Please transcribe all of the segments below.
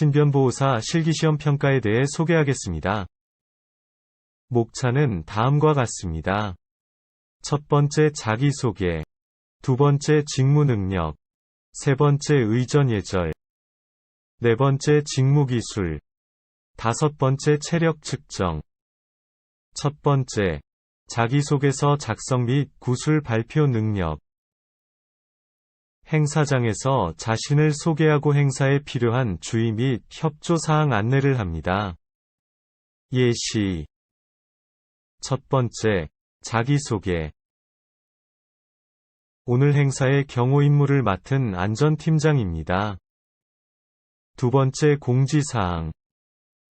신변보호사 실기시험 평가에 대해 소개하겠습니다. 목차는 다음과 같습니다. 첫 번째 자기소개, 두 번째 직무 능력, 세 번째 의전 예절, 네 번째 직무 기술, 다섯 번째 체력 측정. 첫 번째, 자기소개서 작성 및 구술 발표 능력. 행사장에서 자신을 소개하고 행사에 필요한 주의 및 협조 사항 안내를 합니다. 예시. 첫 번째, 자기소개. 오늘 행사의 경호 임무를 맡은 안전팀장입니다. 두 번째 공지사항.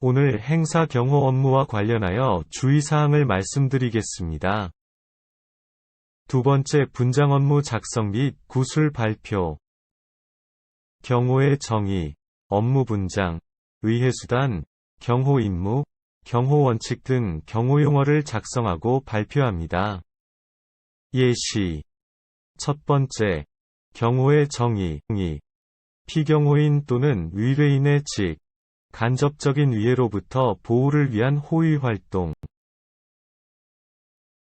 오늘 행사 경호 업무와 관련하여 주의사항을 말씀드리겠습니다. 두 번째 분장 업무 작성 및 구술 발표. 경호의 정의, 업무 분장, 의회수단, 경호 임무, 경호 원칙 등 경호 용어를 작성하고 발표합니다. 예시. 첫 번째, 경호의 정의, 피경호인 또는 위례인의 직, 간접적인 위해로부터 보호를 위한 호의 활동.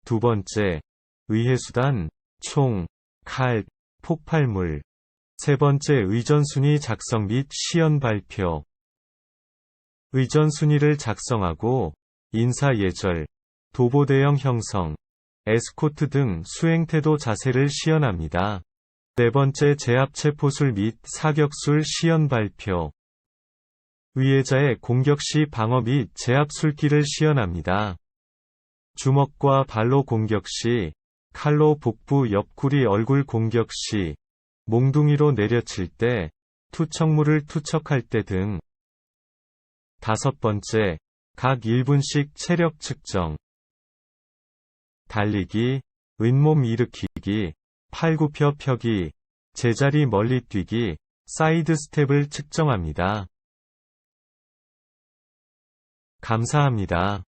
두 번째, 의해수단, 총, 칼, 폭발물. 세 번째 의전순위 작성 및 시연 발표. 의전순위를 작성하고, 인사예절, 도보대형 형성, 에스코트 등 수행태도 자세를 시연합니다. 네 번째 제압체포술 및 사격술 시연 발표. 위해자의 공격 시 방어 및 제압술기를 시연합니다. 주먹과 발로 공격 시, 칼로 복부 옆구리 얼굴 공격 시, 몽둥이로 내려칠 때, 투척물을 투척할 때 등. 다섯 번째, 각 1분씩 체력 측정. 달리기, 윗몸 일으키기, 팔굽혀 펴기, 제자리 멀리 뛰기, 사이드 스텝을 측정합니다. 감사합니다.